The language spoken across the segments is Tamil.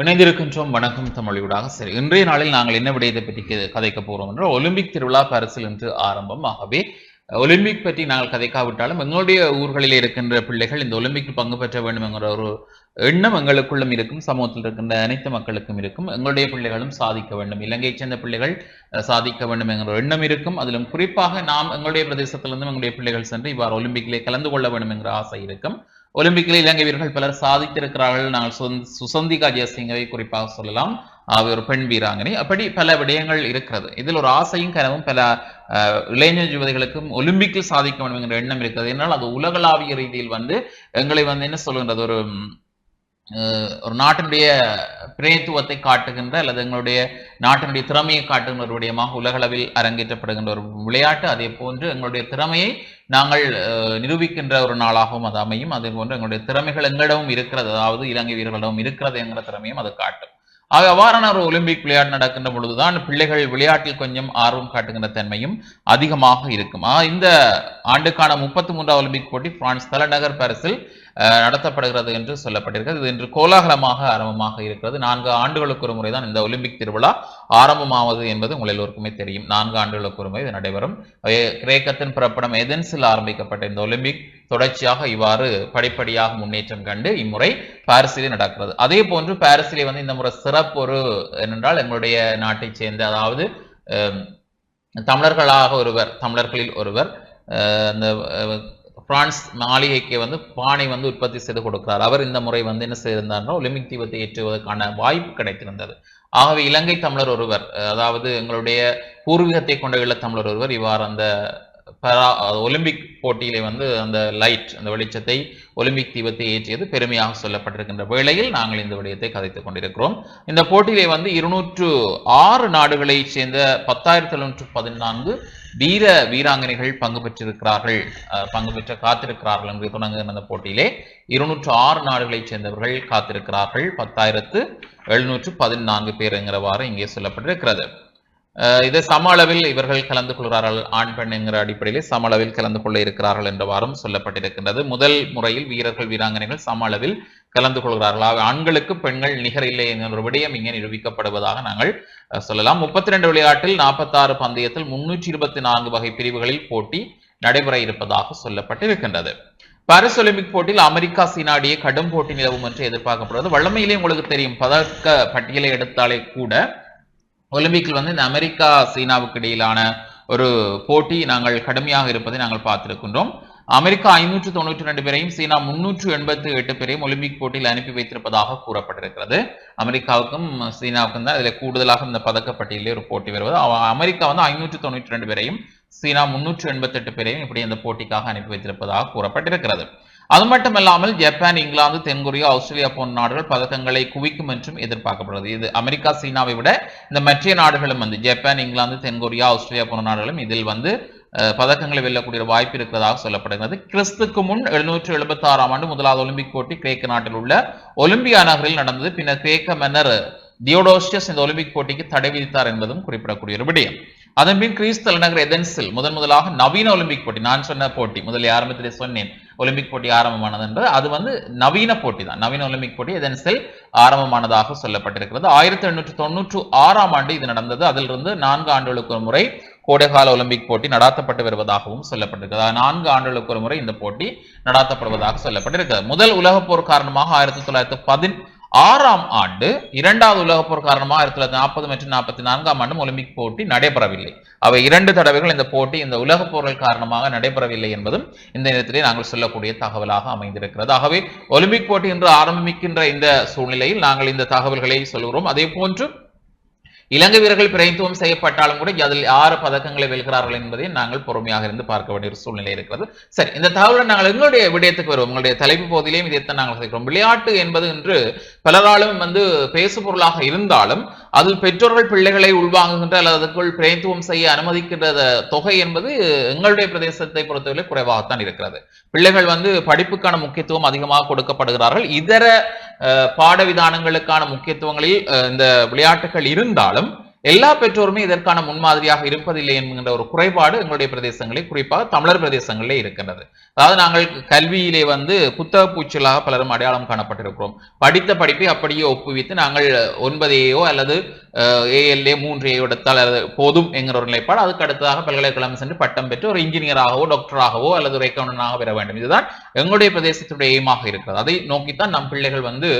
இணைந்திருக்கின்றோம். வணக்கம் தமிழூடாக சரி இன்றைய நாளில் நாங்கள் என்ன விடயத்தை பற்றி கே- கதைக்க போறோம் என்றால் ஒலிம்பிக் திருவிழா பரிசில் இன்று ஆரம்பம் ஆகவே ஒலிம்பிக் பற்றி நாங்கள் கதைக்காவிட்டாலும் எங்களுடைய ஊர்களில் இருக்கின்ற பிள்ளைகள் இந்த ஒலிம்பிக்கில் பங்கு பெற்ற வேண்டும் என்கிற ஒரு எண்ணம் எங்களுக்குள்ளும் இருக்கும் சமூகத்தில் இருக்கின்ற அனைத்து மக்களுக்கும் இருக்கும். எங்களுடைய பிள்ளைகளும் சாதிக்க வேண்டும் இலங்கையைச் சேர்ந்த பிள்ளைகள் சாதிக்க வேண்டும் என்கிற எண்ணம் இருக்கும். அதிலும் குறிப்பாக நாம் எங்களுடைய பிரதேசத்திலிருந்து எங்களுடைய பிள்ளைகள் சென்று இவ்வாறு ஒலிம்பிக்கிலே கலந்து கொள்ள வேண்டும் என்கிற ஆசை இருக்கும். ஒலிம்பிக்கில் இலங்கை வீரர்கள் பலர் சாதித்திருக்கிறார்கள். நாங்கள் சுசந்திகா ஜெயசிங்கவை குறிப்பாக சொல்லலாம். அவர் ஒரு பெண் வீராங்கனை. அப்படி பல விடயங்கள் இருக்கிறது. இதில் ஒரு ஆசையும் கனவும் பல இளைஞர் யுவதிகளுக்கும் ஒலிம்பிக்கில் சாதிக்க வேண்டும் என்கிற எண்ணம் இருக்கிறது. என்னால் அது உலகளாவிய ரீதியில் வந்து எங்களை வந்து என்ன சொல்கின்றது? ஒரு ஒரு நாட்டினுடைய பிரேத்துவத்தை காட்டுகின்ற அல்லது எங்களுடைய நாட்டினுடைய திறமையை காட்டுகின்ற ஒரு விடயமாக உலகளவில் அரங்கேற்றப்படுகின்ற ஒரு விளையாட்டு. அதே போன்று எங்களுடைய திறமையை நாங்கள் நிரூபிக்கின்ற ஒரு நாளாகவும் அது அமையும். அதே போன்று எங்களுடைய திறமைகள் எங்களிடமும் இருக்கிறது. அதாவது இலங்கை வீரர்களிடமும் இருக்கிறது என்கிற திறமையும் அது காட்டும். ஆக அவ்வாறான ஒரு ஒலிம்பிக் விளையாட்டு நடக்கின்ற பொழுதுதான் பிள்ளைகள் விளையாட்டில் கொஞ்சம் ஆர்வம் காட்டுகின்ற தன்மையும் அதிகமாக இருக்கும். ஆக இந்த ஆண்டுக்கான முப்பத்தி மூன்றாம் ஒலிம்பிக் போட்டி பிரான்ஸ் தலைநகர் பாரிஸில் நடத்தப்படுகிறது என்று சொல்லப்பட்டிருக்கிறது. இது இன்று கோலாகலமாக ஆரம்பமாக இருக்கிறது. நான்கு ஆண்டுகளுக்கு ஒரு முறைதான் இந்த ஒலிம்பிக் திருவிழா ஆரம்பமாவது என்பது உங்கள் எல்லோருக்குமே தெரியும். நான்கு ஆண்டுகளுக்கு ஒரு முறை இது நடைபெறும். கிரேக்கத்தின் பிறப்பிடம் எதென்ஸில் ஆரம்பிக்கப்பட்ட இந்த ஒலிம்பிக் தொடர்ச்சியாக இவ்வாறு படிப்படியாக முன்னேற்றம் கண்டு இம்முறை பாரிஸிலே நடக்கிறது. அதே போன்று பாரிஸிலே வந்து இந்த முறை சிறப்பு ஒரு என்னென்றால் எங்களுடைய நாட்டைச் சேர்ந்த அதாவது தமிழர்களாக ஒருவர் தமிழர்களில் ஒருவர் அந்த பிரான்ஸ் மாளிகைக்கு வந்து பானை வந்து உற்பத்தி செய்து கொடுக்கிறார். அவர் இந்த முறை வந்து என்ன செய்திருந்தார்னா ஒலிம்பிக் தீபத்தை ஏற்றுவதற்கான வாய்ப்பு கிடைத்திருந்தது. ஆகவே இலங்கை தமிழர் ஒருவர் அதாவது எங்களுடைய பூர்வீகத்தை கொண்ட ஈழத்தமிழர் ஒருவர் இவ்வாறு அந்த பரா- ஒலிம்பிக் போட்டியிலே வந்து அந்த லைட் அந்த வெளிச்சத்தை ஒலிம்பிக் தீபத்தை ஏற்றியது பெருமையாக சொல்லப்பட்டிருக்கின்ற வேளையில் நாங்கள் இந்த விடயத்தை கதைத்துக் கொண்டிருக்கிறோம். இந்த போட்டியிலே வந்து இருநூற்று ஆறு நாடுகளைச் சேர்ந்த பத்தாயிரத்தி எழுநூற்று பதினான்கு வீர வீராங்கனைகள் பங்கு பெற்றிருக்கிறார்கள். பங்கு பெற்ற காத்திருக்கிறார்கள் என்று தொடங்குகிற அந்த போட்டியிலே இருநூற்று ஆறு நாடுகளைச் சேர்ந்தவர்கள் காத்திருக்கிறார்கள். பத்தாயிரத்து எழுநூற்று பதினான்கு பேர் என்கிறவாறு இங்கே சொல்லப்பட்டிருக்கிறது. இது சம அளவில் இவர்கள் கலந்து கொள்கிறார்கள். ஆண் பெண் என்கிற அடிப்படையிலே சம அளவில் கலந்து கொள்ள இருக்கிறார்கள் என்றவாறும் சொல்லப்பட்டிருக்கின்றது. முதல் முறையில் வீரர்கள் வீராங்கனைகள் சம அளவில் கலந்து கொள்கிறார்கள். ஆண்களுக்கு பெண்கள் நிகர் இல்லை என்கிற விடயம் இங்கே நிரூபிக்கப்படுவதாக நாங்கள் சொல்லலாம். முப்பத்தி ரெண்டு விளையாட்டில் நாற்பத்தாறு பந்தயத்தில் முன்னூற்றி இருபத்தி நான்கு வகை பிரிவுகளில் போட்டி நடைபெற இருப்பதாக சொல்லப்பட்டிருக்கின்றது. பாரிஸ் ஒலிம்பிக் போட்டியில் அமெரிக்கா சீனாடியே கடும் போட்டி நிலவும் என்று எதிர்பார்க்கப்படுவது வழமையிலே உங்களுக்கு தெரியும். பதக்க பட்டியலை எடுத்தாலே கூட ஒலிம்பிக்கில் வந்து இந்த அமெரிக்கா சீனாவுக்கு இடையிலான ஒரு போட்டி நாங்கள் கடுமையாக இருப்பதை நாங்கள் பார்த்திருக்கின்றோம். அமெரிக்கா ஐநூற்று தொண்ணூற்றி ரெண்டு பேரையும் சீனா முன்னூற்று எண்பத்தி எட்டு பேரையும் ஒலிம்பிக் போட்டியில் அனுப்பி வைத்திருப்பதாக கூறப்பட்டிருக்கிறது. அமெரிக்காவுக்கும் சீனாவுக்கும் தான் இதில் கூடுதலாக இந்த பதக்கப்பட்டியலே ஒரு போட்டி வருவது. அமெரிக்கா வந்து ஐநூற்று தொண்ணூற்றி ரெண்டு பேரையும் சீனா முன்னூற்று எண்பத்தெட்டு பேரையும் இப்படி இந்த போட்டிக்காக அனுப்பி வைத்திருப்பதாக கூறப்பட்டிருக்கிறது. அது மட்டுமல்லாமல் ஜப்பான் இங்கிலாந்து தென்கொரியா ஆஸ்திரேலியா போன்ற நாடுகள் பதக்கங்களை குவிக்கும் என்றும் எதிர்பார்க்கப்படுகிறது. இது அமெரிக்கா சீனாவை விட இந்த மற்ற நாடுகளும் வந்து ஜப்பான் இங்கிலாந்து தென்கொரியா ஆஸ்திரேலியா போன்ற நாடுகளும் இதில் வந்து பதக்கங்களை வெல்லக்கூடிய ஒரு வாய்ப்பு இருக்கிறதாக சொல்லப்படுகிறது. கிறிஸ்துக்கு முன் எழுநூற்று எழுபத்தி ஆறாம் ஆண்டு முதலாவது ஒலிம்பிக் போட்டி கிரேக்க நாட்டில் உள்ள ஒலிம்பியா நகரில் நடந்தது. பின்னர் கிரேக்க மன்னர் தியோடோசியஸ் இந்த ஒலிம்பிக் போட்டிக்கு தடை விதித்தார் என்பதும் குறிப்பிடக்கூடிய ஒரு விடயம். அதன்பின் கிரீஸ் தலைநகர் எதென்ஸில் முதன் முதலாக நவீன ஒலிம்பிக் போட்டி நான் சொன்ன போட்டி முதலில் ஆரம்பத்திலே சொன்னேன்? ஒலிம்பிக் போட்டி ஆரம்பமானது என்று. அது வந்து நவீன போட்டி தான். நவீன ஒலிம்பிக் போட்டி எதென்ஸில் ஆரம்பமானதாக சொல்லப்பட்டிருக்கிறது. ஆயிரத்தி எண்ணூற்று தொண்ணூற்று ஆறாம் ஆண்டு இது நடந்தது. அதிலிருந்து நான்கு ஆண்டுகளுக்கு ஒரு முறை கோடைகால ஒலிம்பிக் போட்டி நடாத்தப்பட்டு வருவதாகவும் சொல்லப்பட்டிருக்கிறது. நான்கு ஆண்டுகளுக்கு ஒரு முறை இந்த போட்டி நடாத்தப்படுவதாக சொல்லப்பட்டிருக்கிறது. முதல் உலகப் போர் காரணமாக ஆயிரத்தி தொள்ளாயிரத்தி பதின் ஆறாம் ஆண்டு இரண்டாவது உலகப் போர் காரணமாக ஆயிரத்தி தொள்ளாயிரத்தி நாற்பது மற்றும் நாற்பத்தி நான்காம் ஆண்டும் ஒலிம்பிக் போட்டி நடைபெறவில்லை. அவை இரண்டு தடவைகள் இந்த போட்டி இந்த உலகப் போர்கள் காரணமாக நடைபெறவில்லை என்பதும் இந்த நேரத்திலே நாங்கள் சொல்லக்கூடிய தகவலாக அமைந்திருக்கிறது. ஆகவே ஒலிம்பிக் போட்டி என்று ஆரம்பிக்கின்ற இந்த சூழ்நிலையில் நாங்கள் இந்த தகவல்களை சொல்கிறோம். அதே போன்று இலங்கை வீரர்கள் பிரதித்துவம் செய்யப்பட்டாலும் கூட அதில் ஆறு பதக்கங்களை வெல்கிறார்கள் என்பதை நாங்கள் பொறுமையாக இருந்து பார்க்க வேண்டிய ஒரு சூழ்நிலை இருக்கிறது. சரி இந்த தகவலை நாங்கள் எங்களுடைய விடயத்துக்கு வருவோம். உங்களுடைய தலைப்பு பகுதியிலையும் இதைத்தான் நாங்கள் சேர்க்கிறோம் விளையாட்டு என்பது என்று பலராலும் வந்து பேசு பொருளாக இருந்தாலும் அதில் பெற்றோர்கள் பிள்ளைகளை உள்வாங்குகின்ற அல்லது அதற்குள் பிரதித்துவம் செய்ய அனுமதிக்கின்ற தொகை என்பது எங்களுடைய பிரதேசத்தை பொறுத்தவரை குறைவாகத்தான் இருக்கிறது. பிள்ளைகள் வந்து படிப்புக்கான முக்கியத்துவம் அதிகமாக கொடுக்கப்படுகிறார்கள். இதர பாடவிதானங்களுக்கான பாட விதானங்களுக்கான முக்கியத்துவங்களில் இந்த விளையாட்டுகள் இருந்தாலும் எல்லா பெற்றோருமே இதற்கான முன்மாதிரியாக இருப்பதில்லை என்கின்ற ஒரு குறைபாடு எங்களுடைய பிரதேசங்களில் குறிப்பாக தமிழர் பிரதேசங்களிலே இருக்கின்றது. அதாவது நாங்கள் கல்வியிலே வந்து புத்தக பூச்சலாக பலரும் அடையாளம் காணப்பட்டிருக்கிறோம். படித்த படிப்பை அப்படியே ஒப்புவித்து நாங்கள் ஒன்பதையோ அல்லது ஏஎல்ஏ மூன்று ஏ எடுத்தால் அல்லது போதும் என்கிற ஒரு நிலைப்பாடு. அதுக்கு அடுத்ததாக பல்கலைக்கழகம் சென்று பட்டம் பெற்று ஒரு இன்ஜினியராகவோ டாக்டராகவோ அல்லது ஒரு அக்கௌண்டனாக பெற வேண்டும். இதுதான் எங்களுடைய பிரதேசத்துடைய எய்மாக இருக்கிறது. அதை நோக்கித்தான் நம் பிள்ளைகள் வந்து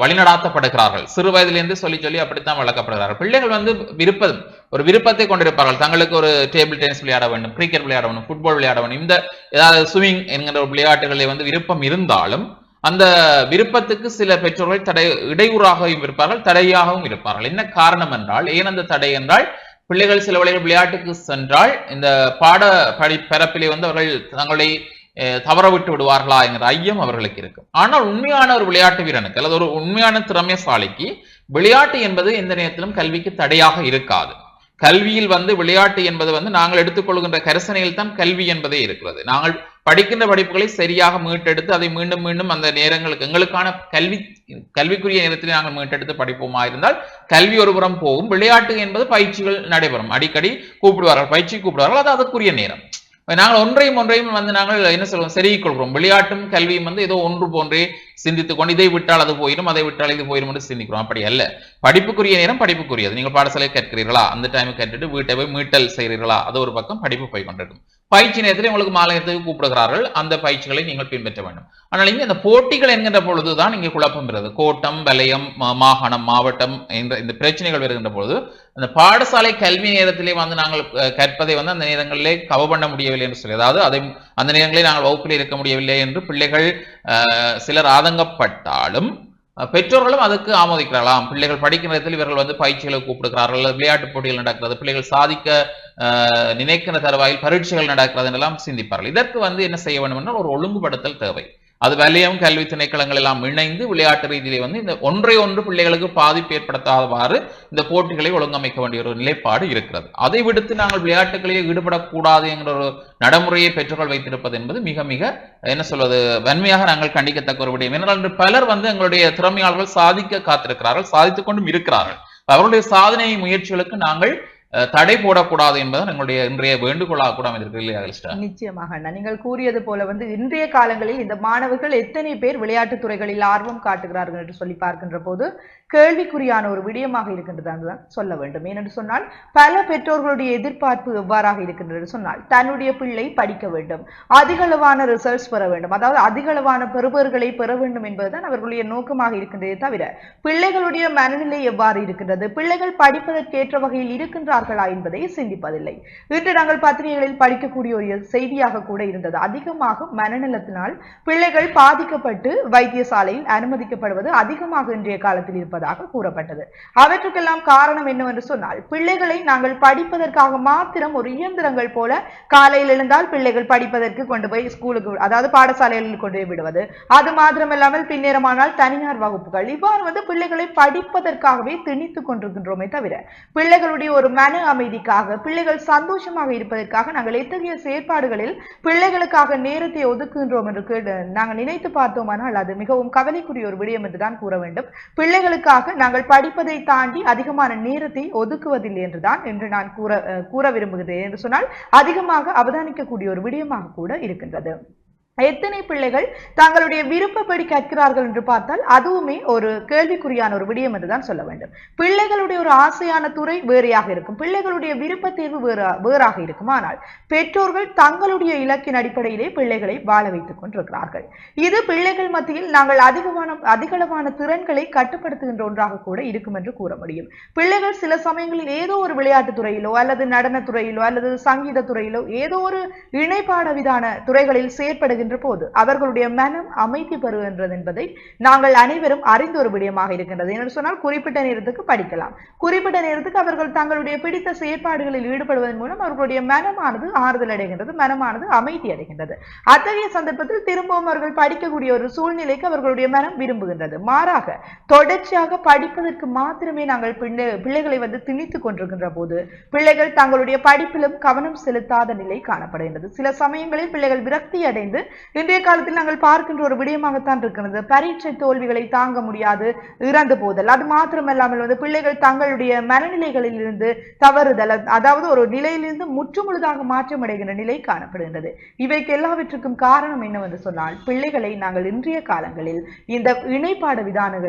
வழிநடாத்தப்படுகிறார்கள். சிறு வயதிலிருந்து சொல்லி சொல்லி அப்படித்தான் வளர்க்கப்படுகிறார்கள். பிள்ளைகள் வந்து விருப்பம் ஒரு விருப்பத்தை கொண்டிருப்பார்கள். தங்களுக்கு ஒரு டேபிள் டென்னிஸ் விளையாட வேண்டும் கிரிக்கெட் விளையாட வேண்டும் ஃபுட்பால் விளையாட வேண்டும். இந்த ஏதாவது ஸ்விமிங் என்கிற ஒரு விளையாட்டுகளில் வந்து விருப்பம் இருந்தாலும் அந்த விருப்பத்துக்கு சில பெற்றோர்கள் தடை இடையூறாகவும் இருப்பார்கள் தடையாகவும் இருப்பார்கள். என்ன காரணம் என்றால் ஏன் அந்த தடை என்றால் பிள்ளைகள் சில வழிகள் விளையாட்டுக்கு சென்றால் இந்த பாட படி பரப்பிலே வந்து அவர்கள் தங்களுடைய தவற விட்டு விடுவார்களா என்கிற ஐயம் அவர்களுக்கு இருக்கும். ஆனால் உண்மையான ஒரு விளையாட்டு வீரனுக்கு அல்லது ஒரு உண்மையான திறமைசாலிக்கு விளையாட்டு என்பது எந்த நேரத்திலும் கல்விக்கு தடையாக இருக்காது. கல்வியில் வந்து விளையாட்டு என்பது வந்து நாங்கள் எடுத்துக்கொள்கின்ற கரிசனையில் தான் கல்வி என்பதே இருக்கிறது. நாங்கள் படிக்கின்ற படிப்புகளை சரியாக மீட்டெடுத்து அதை மீண்டும் மீண்டும் அந்த நேரங்களுக்கு எங்களுக்கான கல்வி கல்விக்குரிய நேரத்தில் நாங்கள் மீட்டெடுத்து படிப்போமா இருந்தால் கல்வி ஒருபுறம் போகும். விளையாட்டு என்பது பயிற்சிகள் நடைபெறும். அடிக்கடி கூப்பிடுவார்கள் பயிற்சி கூப்பிடுவார்கள். அது அதுக்குரிய நேரம். நாங்கள் ஒன்றையும் ஒன்றையும் வந்து நாங்கள் என்ன சொல்வோம் செருகிக் கொள்கிறோம் விளையாட்டும் கல்வியும் வந்து ஏதோ ஒன்று போன்றே சிந்தித்துக் கொண்டு இதை விட்டால் அது போயிடும் அதை விட்டால் இது போயிடும் என்று சிந்திக்கிறோம். அப்படி அல்ல. படிப்புக்குரிய நேரம் படிப்புக்குரியது. நீங்கள் பாடசாலையை கற்கிறீர்களா? அந்த டைம் கற்றுட்டு வீட்டை போய் மீட்டல் செய்கிறீர்களா? அது ஒரு பக்கம் படிப்பு போய் கொண்டிருக்கும். பயிற்சி நேரத்தில் உங்களுக்கு மாநிலத்துக்கு கூப்பிடுகிறார்கள். அந்த பயிற்சிகளை நீங்கள் பின்பற்ற வேண்டும். ஆனால் இங்கே அந்த போட்டிகள் என்கின்ற பொழுதுதான் இங்கே குழப்பம் வருது. கோட்டம் வலயம் மாகாணம் மாவட்டம் என்ற இந்த பிரச்சனைகள் வருகின்ற பொழுது அந்த பாடசாலை கல்வி நேரத்திலே வந்து நாங்கள் கற்பதை வந்து அந்த நேரங்களிலே கவ பண்ண முடியவில்லை என்று சொல்லி அதாவது அதை அந்த நேரங்களில் நாங்கள் வகுப்பில் இருக்க முடியவில்லை என்று பிள்ளைகள் சிலர் ஆதங்கப்பட்டாலும் பெற்றோர்களும் அதுக்கு ஆமோதிக்கலாம் பிள்ளைகள் படிக்கும் நேரத்தில் இவர்கள் வந்து பயிற்சிகளை கூப்பிடுகிறார்கள். அல்லது விளையாட்டு போட்டிகள் நடக்கிறது. பிள்ளைகள் சாதிக்க நினைக்கிற தருவாயில் பரீட்சைகள் நடக்கிறது என்றெல்லாம் சிந்திப்பார்கள். இதற்கு வந்து என்ன செய்ய வேண்டும் என்றால் ஒரு ஒழுங்குபடுத்தல் தேவை. அது வலயம் கல்வி திணைக்களங்கள் எல்லாம் இணைந்து விளையாட்டு ரீதியிலே வந்து இந்த ஒன்றை ஒன்று பிள்ளைகளுக்கு பாதிப்பு ஏற்படுத்தாதவாறு இந்த போட்டிகளை ஒழுங்கமைக்க வேண்டிய ஒரு நிலைப்பாடு இருக்கிறது. அதை விடுத்து நாங்கள் விளையாட்டுகளில் ஈடுபடக்கூடாது என்கிற ஒரு நடைமுறையை பெற்றோர்கள் வைத்திருப்பது என்பது மிக மிக என்ன சொல்வது வன்மையாக நாங்கள் கண்டிக்கத்தக்க ஒரு விடயம். ஏனென்றால் பலர் வந்து எங்களுடைய திறமையாளர்கள் சாதிக்க காத்திருக்கிறார்கள் சாதித்துக் கொண்டும் இருக்கிறார்கள். அவர்களுடைய சாதனை முயற்சிகளுக்கு நாங்கள் தடை போடக்கூடாது என்பது எங்களுடைய இன்றைய வேண்டுகோளாக கூட அமைந்திருக்கு இல்லையா நிச்சயமாக அண்ணா. நீங்கள் கூறியது போல வந்து இன்றைய காலங்களில் இந்த மாணவர்கள் எத்தனை பேர் விளையாட்டுத் துறைகளில் ஆர்வம் காட்டுகிறார்கள் என்று சொல்லி பார்க்கின்ற போது கேள்விக்குறியான ஒரு விடயமாக இருக்கின்றது என்றுதான் சொல்ல வேண்டும். ஏனென்று சொன்னால் பல பெற்றோர்களுடைய எதிர்பார்ப்பு எவ்வாறாக இருக்கின்றது சொன்னால் தன்னுடைய பிள்ளை படிக்க வேண்டும் அதிகளவான ரிசல்ட்ஸ் பெற வேண்டும். அதாவது அதிகளவான பெறுபர்களை பெற வேண்டும் என்பதுதான் அவர்களுடைய நோக்கமாக இருக்கின்றதே தவிர பிள்ளைகளுடைய மனநிலை எவ்வாறு இருக்கின்றது பிள்ளைகள் படிப்பதற்கேற்ற வகையில் இருக்கின்றார்களா என்பதை சிந்திப்பதில்லை. இன்று நாங்கள் பத்திரிகைகளில் படிக்கக்கூடிய ஒரு செய்தியாக கூட இருந்தது அதிகமாக மனநலத்தினால் பிள்ளைகள் பாதிக்கப்பட்டு வைத்தியசாலையில் அனுமதிக்கப்படுவது அதிகமாக இன்றைய காலத்தில் இருப்பதாக கூறப்பட்டது. அவற்றுக்கெல்லாம் காரணம் என்னவென்று சொன்னால் பிள்ளைகளை நாங்கள் படிப்பதற்காக மாத்திரம் ஒரு இயந்திரங்கள் போல காலையில் எழுந்தால் பிள்ளைகள் படிப்பதற்கு கொண்டு போய் ஸ்கூலுக்கு அதாவது பாடசாலைகளில் கொண்டு போய் விடுவது. அது மாத்திரமில்லாமல் பின்னேரமானால் தனியார் வகுப்புகள். இவ்வாறு வந்து பிள்ளைகளை படிப்பதற்காகவே திணித்துக் கொண்டிருக்கின்றோமே தவிர பிள்ளைகளுடைய ஒரு மன அமைதிக்காக பிள்ளைகள் சந்தோஷமாக இருப்பதற்காக நாங்கள் எத்தகைய செயற்பாடுகளில் பிள்ளைகளுக்காக நேரத்தை ஒதுக்குகின்றோம் என்று நாங்கள் நினைத்து பார்த்தோமானால் அது மிகவும் கவலைக்குரிய ஒரு விடயம் என்றுதான் கூற வேண்டும். பிள்ளைகளுக்கு அதற்காக நாங்கள் படிப்பதை தாண்டி அதிகமான நேரத்தை ஒதுக்குவதில்லை என்றுதான் என்று நான் கூற கூற விரும்புகிறேன் என்று சொன்னால் அதிகமாக அவதானிக்கக்கூடிய ஒரு விடயமாக கூட இருக்கின்றது. எத்தனை பிள்ளைகள் தங்களுடைய விருப்பப்படி கற்கிறார்கள் என்று பார்த்தால் அதுவுமே ஒரு கேள்விக்குறியான ஒரு விடயம் என்றுதான் சொல்ல வேண்டும். பிள்ளைகளுடைய ஒரு ஆசையான துறை வேறையாக இருக்கும். பிள்ளைகளுடைய விருப்ப தேர்வு வேற வேறாக இருக்கும் ஆனால் பெற்றோர்கள் தங்களுடைய இலக்கின் அடிப்படையிலே பிள்ளைகளை வாழ வைத்துக் கொண்டிருக்கிறார்கள். இது பிள்ளைகள் மத்தியில் நாங்கள் அதிகமான அதிகளவான திறன்களை கட்டுப்படுத்துகின்ற ஒன்றாக கூட இருக்கும் என்று கூற முடியும். பிள்ளைகள் சில சமயங்களில் ஏதோ ஒரு விளையாட்டு துறையிலோ அல்லது நடனத்துறையிலோ அல்லது சங்கீத துறையிலோ ஏதோ ஒரு இணைப்பாடவிதான துறைகளில் செயற்படுகின்ற போது அவர்களுடைய மனம் அமைதி பெறுகின்றது என்பதை நாங்கள் அனைவரும் அறிந்த ஒரு விடயமாக இருக்கின்றது. என்று சொன்னால் குறிப்பிட்ட நேரத்துக்கு படிக்கலாம். குறிப்பிட்ட நேரத்துக்கு அவர்கள் தங்களுடைய பிடித்த செயற்பாடுகளில் ஈடுபடுவதன் மூலம் அவர்களுடைய மனமானது ஆறுதல் அடைகின்றது மனமானது அமைதி அடைகின்றது. அத்தகைய சந்தர்ப்பத்தில் திரும்பவும் அவர்கள் படிக்கக்கூடிய ஒரு சூழ்நிலைக்கு அவர்களுடைய மனம் விரும்புகின்றது. மாறாக தொடர்ச்சியாக படிப்பதற்கு மாத்திரமே நாங்கள் பிள்ளைகளை வந்து திணித்துக் கொண்டிருக்கின்ற போது பிள்ளைகள் தங்களுடைய படிப்பிலும் கவனம் செலுத்தாத நிலை காணப்படுகின்றது. சில சமயங்களில் பிள்ளைகள் விரக்தி அடைந்து இன்றைய காலத்தில் நாங்கள் பார்க்கின்ற ஒரு விடயமாகத்தான் இருக்கிறது. பரீட்சை தோல்விகளை தாங்க முடியாது இறந்து போதல். அது மாத்திரமல்லாமல் வந்து பிள்ளைகள் தங்களுடைய மனநிலைகளில் இருந்து தவறுதல் அதாவது ஒரு நிலையிலிருந்து முற்றுமுழுதாக மாற்றமடைகின்ற நிலை காணப்படுகின்றது. இவைக்கு எல்லாவற்றுக்கும் காரணம் என்னவென்று சொன்னால் பிள்ளைகளை நாங்கள் இன்றைய காலங்களில் இந்த இணைப்பாடு விதான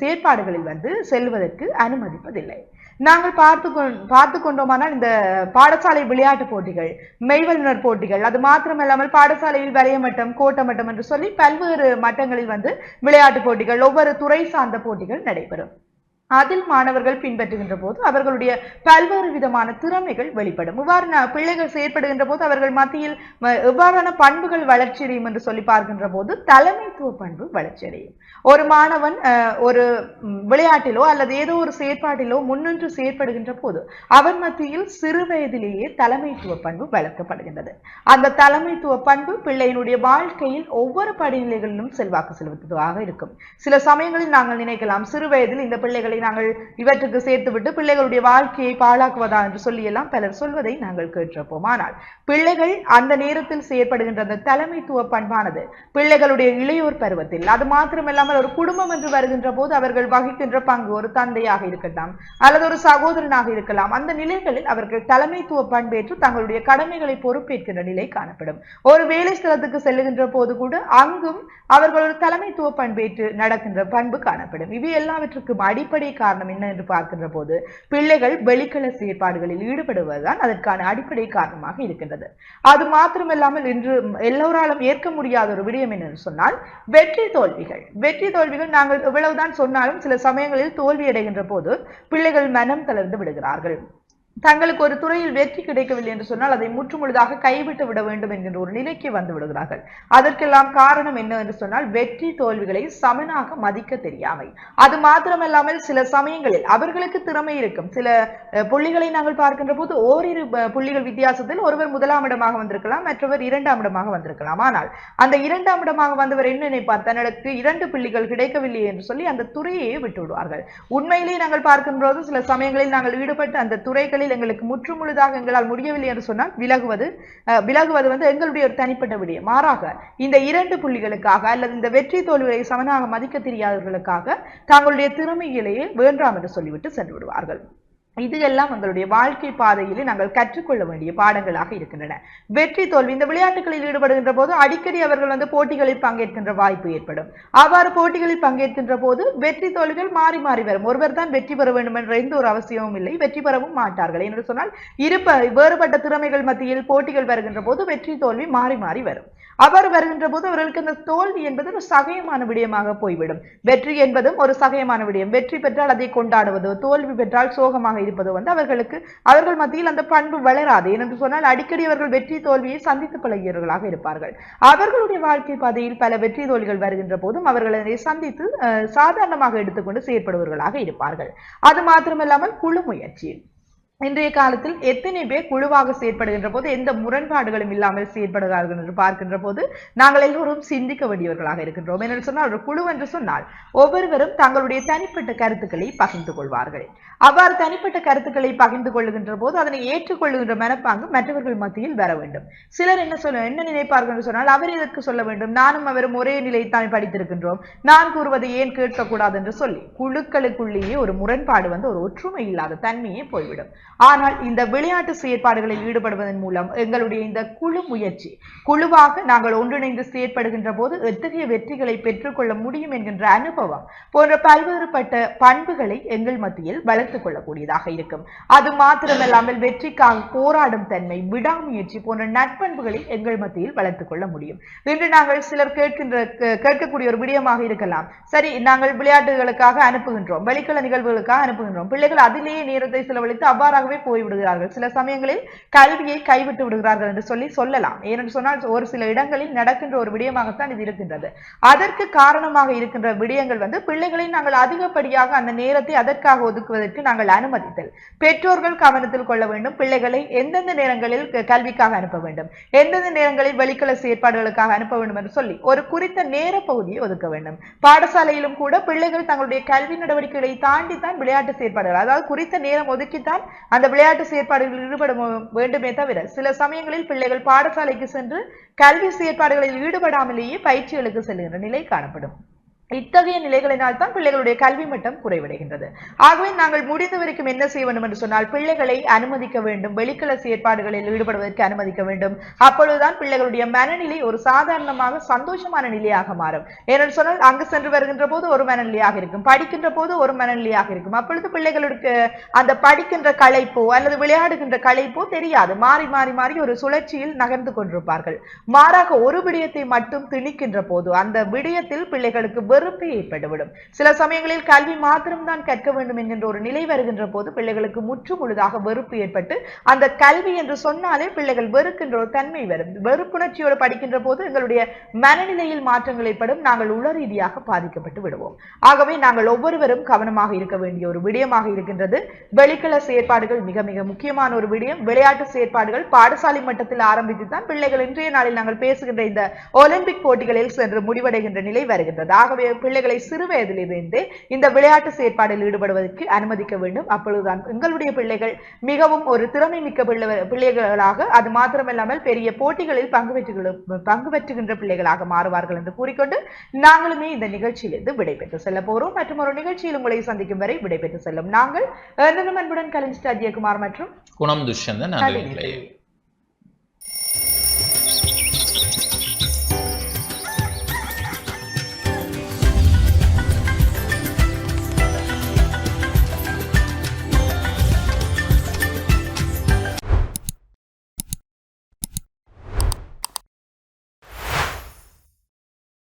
செயற்பாடுகளில் வந்து செல்வதற்கு அனுமதிப்பதில்லை. நாங்கள் பார்த்து கொண் பார்த்து கொண்டோமானால் இந்த பாடசாலை விளையாட்டு போட்டிகள் மெய்வல்லுநர் போட்டிகள் அது மாத்திரமல்லாமல் பாடசாலையில் வரையமட்டம் கோட்டமட்டம் என்று சொல்லி பல்வேறு மட்டங்களில் வந்து விளையாட்டு போட்டிகள் ஒவ்வொரு துறை சார்ந்த போட்டிகள் நடைபெறும். அதில் மாணவர்கள் பின்பற்றுகின்ற போது அவர்களுடைய பல்வேறு விதமான திறமைகள் வெளிப்படும். இவ்வாறு பிள்ளைகள் செயற்படுகின்ற போது அவர்கள் மத்தியில் எவ்வாறான பண்புகள் வளர்ச்சியடையும் என்று சொல்லி பார்க்கின்ற போது தலைமைத்துவ பண்பு வளர்ச்சியடையும். ஒரு மாணவன் ஒரு விளையாட்டிலோ அல்லது ஏதோ ஒரு செயற்பாட்டிலோ முன்னின்று செயற்படுகின்ற போது அவன் மத்தியில் சிறு வயதிலேயே தலைமைத்துவ பண்பு வளர்க்கப்படுகின்றது. அந்த தலைமைத்துவ பண்பு பிள்ளையினுடைய வாழ்க்கையில் ஒவ்வொரு படிநிலைகளிலும் செல்வாக்கு செலுத்துவதாக இருக்கும். சில சமயங்களில் நாங்கள் நினைக்கலாம் சிறு வயதில் இந்த பிள்ளைகளை நாங்கள் இவற்றுக்கு சேர்த்துவிட்டு பிள்ளைகளுடைய வாழ்க்கையை பாழாக்குவதா என்று சொல்லியெல்லாம் பலர் சொல்வதை நாங்கள் கேட்டிருப்போம். ஆனால் பிள்ளைகள் அந்த நேரத்தில் செயற்படுகின்ற அந்த தலைமைத்துவ பண்பானது பிள்ளைகளுடைய இளையோர் பருவத்தில் அது மாத்திரமில்லாமல் ஒரு குடும்பம் என்று வருகின்ற போது அவர்கள் வகிக்கின்ற பங்கு ஒரு தந்தையாக இருக்கலாம் அல்லது ஒரு சகோதரனாக இருக்கலாம். அந்த நிலைகளில் அவர்கள் தலைமைத்துவ பண்பேற்று தங்களுடைய கடமைகளை பொறுப்பேற்கின்ற நிலை காணப்படும். ஒரு வேலை ஸ்தலத்துக்கு செல்லுகின்ற போது கூட அங்கும் அவர்கள் ஒரு தலைமைத்துவ பண்பேற்று நடக்கின்ற பண்பு காணப்படும். இவை எல்லாவற்றுக்கும் அடிப்படை அடிப்படை காரணம் என்ன என்று பார்க்கின்ற போது பிள்ளைகள் வெளிக்கல செயற்பாடுகளில் ஈடுபடுவதுதான் அதற்கான அடிப்படை காரணமாக இருக்கின்றது. அது மாத்திரமல்லாமல் இன்று எல்லோராலும் ஏற்க முடியாத ஒரு விடயம் என்னன்னு சொன்னால் வெற்றி தோல்விகள். வெற்றி தோல்விகள் நாங்கள் எவ்வளவுதான் சொன்னாலும் சில சமயங்களில் தோல்வி அடைகின்ற போது பிள்ளைகள் மனம் தளர்ந்து விடுகிறார்கள். தங்களுக்கு ஒரு துறையில் வெற்றி கிடைக்கவில்லை என்று சொன்னால் அதை முற்றுமுழுதாக கைவிட்டு விட வேண்டும் என்கின்ற ஒரு நிலைக்கு வந்து விடுகிறார்கள். அதற்கெல்லாம் காரணம் என்ன என்று சொன்னால் வெற்றி தோல்விகளை சமனாக மதிக்க தெரியாமை. அது மாத்திரமல்லாமல் சில சமயங்களில் அவர்களுக்கு திறமை இருக்கும். சில புள்ளிகளை நாங்கள் பார்க்கின்ற போது ஓரிரு புள்ளிகள் வித்தியாசத்தில் ஒருவர் முதலாம் இடமாக வந்திருக்கலாம் மற்றவர் இரண்டாம் இடமாக வந்திருக்கலாம். ஆனால் அந்த இரண்டாம் இடமாக வந்தவர் என்ன நினைப்பார்? தனக்கு இரண்டு புள்ளிகள் கிடைக்கவில்லை என்று சொல்லி அந்த துறையையே விட்டு விடுவார்கள் உண்மையிலேயே நாங்கள் பார்க்கின்ற போது சில சமயங்களில் நாங்கள் ஈடுபட்டு அந்த துறைகளில் எங்களுக்கு முற்றுமுழுதாக எங்களால் முடியவில்லை என்று சொன்னால் விலகுவது விலகுவது வந்து எங்களுடைய ஒரு தனிப்பட்ட விடயம். மாறாக இந்த இரண்டு புள்ளிகளுக்காக அல்லது இந்த வெற்றி தோல்விகளை சமனாக மதிக்க தெரியாதவர்களுக்காக தங்களுடைய திறமைகளையே வேண்டாம் என்று சொல்லிவிட்டு சென்று விடுவார்கள். இது எல்லாம் வாழ்க்கை பாதையிலே நாங்கள் கற்றுக்கொள்ள வேண்டிய பாடங்களாக இருக்கின்றன. வெற்றி தோல்வி இந்த விளையாட்டுகளில் ஈடுபடுகின்ற போது அடிக்கடி அவர்கள் வந்து போட்டிகளில் பங்கேற்கின்ற வாய்ப்பு ஏற்படும். அவ்வாறு போட்டிகளில் பங்கேற்கின்ற போது வெற்றி தோல்விகள் மாறி மாறி வரும். ஒருவர் தான் வெற்றி பெற வேண்டும் என்ற எந்த ஒரு அவசியமும் இல்லை. வெற்றி பெறவும் மாட்டார்கள். என்று சொன்னால் இருப்ப வேறுபட்ட திறமைகள் மத்தியில் போட்டிகள் வருகின்ற போது வெற்றி தோல்வி மாறி மாறி வரும். அவர் வருகின்ற போது அவர்களுக்கு இந்த தோல்வி என்பது ஒரு சகயமான விடயமாக போய்விடும். வெற்றி என்பதும் ஒரு சகயமான விடயம். வெற்றி பெற்றால் அதை கொண்டாடுவது தோல்வி பெற்றால் சோகமாக இருப்பது வந்து அவர்களுக்கு அவர்கள் மத்தியில் அந்த பண்பு வளராது. ஏனென்று சொன்னால் அடிக்கடி அவர்கள் வெற்றி தோல்வியை சந்தித்து பழகியவர்களாக இருப்பார்கள். அவர்களுடைய வாழ்க்கை பாதையில் பல வெற்றி தோல்விகள் வருகின்ற போதும் அவர்கள் அதை சந்தித்து அஹ், சாதாரணமாக எடுத்துக்கொண்டு செயற்படுபவர்களாக இருப்பார்கள். அது மாத்திரமல்லாமல் குழு முயற்சி இன்றைய காலத்தில் எத்தனை பேர் குழுவாக செயற்படுகின்ற போது எந்த முரண்பாடுகளும் இல்லாமல் செயற்படுகிறார்கள் என்று பார்க்கின்ற போது நாங்கள் எல்லோரும் சிந்திக்க வேண்டியவர்களாக இருக்கின்றோம். என்று சொன்னால் ஒரு குழு என்று சொன்னால் ஒவ்வொருவரும் தங்களுடைய தனிப்பட்ட கருத்துக்களை பகிர்ந்து கொள்வார்கள். அவ்வாறு தனிப்பட்ட கருத்துக்களை பகிர்ந்து கொள்ளுகின்ற போது அதனை ஏற்றுக்கொள்ளுகின்ற மனப்பாங்கு மற்றவர்கள் மத்தியில் வர வேண்டும். சிலர் என்ன சொல்ல என்ன நினைப்பார்கள் என்று சொன்னால் அவர் இதற்கு சொல்ல வேண்டும்? நானும் அவரும் ஒரே நிலையைத்தான் படித்திருக்கின்றோம். நான் கூறுவதை ஏன் கேட்கக்கூடாது என்று சொல்லி குழுக்களுக்குள்ளேயே ஒரு முரண்பாடு வந்து ஒரு ஒற்றுமை இல்லாத தன்மையே போய்விடும். ஆனால் இந்த விளையாட்டு செயற்பாடுகளில் ஈடுபடுவதன் மூலம் எங்களுடைய இந்த குழு முயற்சி குழுவாக நாங்கள் ஒன்றிணைந்து செயற்படுகின்ற போது எத்தகைய வெற்றிகளை பெற்றுக்கொள்ள முடியும் என்கின்ற அனுபவம் போன்ற பல்வேறுபட்ட பண்புகளை எங்கள் மத்தியில் வளர்த்துக் கொள்ளக்கூடியதாக இருக்கும். அது மாத்திரமல்லாமல் வெற்றிக்காக போராடும் தன்மை விடாமுயற்சி போன்ற நட்பண்புகளை எங்கள் மத்தியில் வளர்த்துக் கொள்ள முடியும். இன்று நாங்கள் சிலர் கேட்கின்ற கேட்கக்கூடிய ஒரு விடயமாக இருக்கலாம். சரி நாங்கள் விளையாட்டுகளுக்காக அனுப்புகின்றோம் வெளிக்கல நிகழ்வுகளுக்காக அனுப்புகின்றோம் பிள்ளைகள் அதிலேயே நேரத்தை செலவழித்து அவ்வாறு அவ்வாறாகவே போய்விடுகிறார்கள் சில சமயங்களில் கல்வியை கைவிட்டு விடுகிறார்கள் என்று சொல்லி சொல்லலாம். ஏனென்று சொன்னால் ஒரு சில இடங்களில் நடக்கின்ற ஒரு விடயமாகத்தான் இது இருக்கின்றது. அதற்கு காரணமாக இருக்கின்ற விடயங்கள் வந்து பிள்ளைகளை நாங்கள் அதிகப்படியாக அந்த நேரத்தை அதற்காக ஒதுக்குவதற்கு நாங்கள் அனுமதித்தல். பெற்றோர்கள் கவனத்தில் கொள்ள வேண்டும். பிள்ளைகளை எந்தெந்த நேரங்களில் கல்விக்காக அனுப்ப வேண்டும்? எந்தெந்த நேரங்களில் வெளிக்கல செயற்பாடுகளுக்காக அனுப்ப வேண்டும் என்று சொல்லி ஒரு குறித்த நேர பகுதியை ஒதுக்க வேண்டும். பாடசாலையிலும் கூட பிள்ளைகள் தங்களுடைய கல்வி நடவடிக்கைகளை தாண்டி தான் விளையாட்டு செயற்பாடுகள் அதாவது குறித்த நேரம் ஒதுக்கித்தான் அந்த விளையாட்டு செயற்பாடுகளில் ஈடுபட வேண்டுமே தவிர சில சமயங்களில் பிள்ளைகள் பாடசாலைக்கு சென்று கல்வி செயற்பாடுகளில் ஈடுபடாமலேயே பயிற்சிகளுக்கு செல்கின்ற நிலை காணப்படும். இத்தகைய நிலைகளினால் தான் பிள்ளைகளுடைய கல்வி மட்டம் குறைவடைகின்றது. ஆகவே நாங்கள் முடிந்த வரைக்கும் என்ன செய்ய வேண்டும் என்று சொன்னால் பிள்ளைகளை அனுமதிக்க வேண்டும். வெளிக்கல செயற்பாடுகளில் ஈடுபடுவதற்கு அனுமதிக்க வேண்டும். அப்பொழுதுதான் பிள்ளைகளுடைய மனநிலை ஒரு சாதாரணமாக சந்தோஷமான நிலையாக மாறும். ஏனென்று சொன்னால் அங்கு சென்று வருகின்ற போது ஒரு மனநிலையாக இருக்கும். படிக்கின்ற போது ஒரு மனநிலையாக இருக்கும். அப்பொழுது பிள்ளைகளுக்கு அந்த படிக்கின்ற களைப்போ அல்லது விளையாடுகின்ற களைப்போ தெரியாது. மாறி மாறி மாறி ஒரு சுழற்சியில் நகர்ந்து கொண்டிருப்பார்கள். மாறாக ஒரு விடயத்தை மட்டும் திணிக்கின்ற போது அந்த விடயத்தில் பிள்ளைகளுக்கு வெறுப்பு ஏற்பட்டுவிடும் சில சமயங்களில் கல்வி மாத்திரம்தான் கற்க வேண்டும் என்கின்ற ஒரு நிலை வருகின்ற போது பிள்ளைகளுக்கு முற்று முழுதாக வெறுப்பு ஏற்பட்டு அந்த கல்வி என்று சொன்னாலே பிள்ளைகள் வெறுக்கின்ற ஒரு தன்மை வரும். வெறுப்புணர்ச்சியோடு படிக்கின்ற போது எங்களுடைய மனநிலையில் மாற்றங்கள் ஏற்படும். நாங்கள் உள ரீதியாக பாதிக்கப்பட்டு விடுவோம். ஆகவே நாங்கள் ஒவ்வொருவரும் கவனமாக இருக்க வேண்டிய ஒரு விடயமாக இருக்கின்றது. வெளிக்கள செயற்பாடுகள் மிக மிக முக்கியமான ஒரு விடயம். விளையாட்டு செயற்பாடுகள் பாடசாலை மட்டத்தில் ஆரம்பித்து தான் பிள்ளைகள் இன்றைய நாளில் நாங்கள் பேசுகின்ற இந்த ஒலிம்பிக் போட்டிகளில் சென்று முடிவடைகின்ற நிலை வருகின்றது. ஆகவே பிள்ளைகளை சிறு வயதிலிருந்தே இந்த விளையாட்டு செயற்பாடில் ஈடுபடுவதற்கு அனுமதிக்க வேண்டும். அப்பொழுதுதான் எங்களுடைய பிள்ளைகள் மிகவும் ஒரு திறமை மிக்க பிள்ளை- பிள்ளைகளாக அது மாத்திரமல்லாமல் பெரிய போட்டிகளில் பங்கு பெற்று பங்கு பெற்றுகின்ற பிள்ளைகளாக மாறுவார்கள் என்று கூறிக்கொண்டு நாங்களுமே இந்த நிகழ்ச்சியிலிருந்து விடைபெற்று செல்ல போறோம். மற்றும் ஒரு நிகழ்ச்சியில் உங்களை சந்திக்கும் வரை விடைபெற்று செல்லும் நாங்கள். அன்புடன் கலின் ஸ்டாஜியகுமார் மற்றும் குணம் துஷ்யந்தன்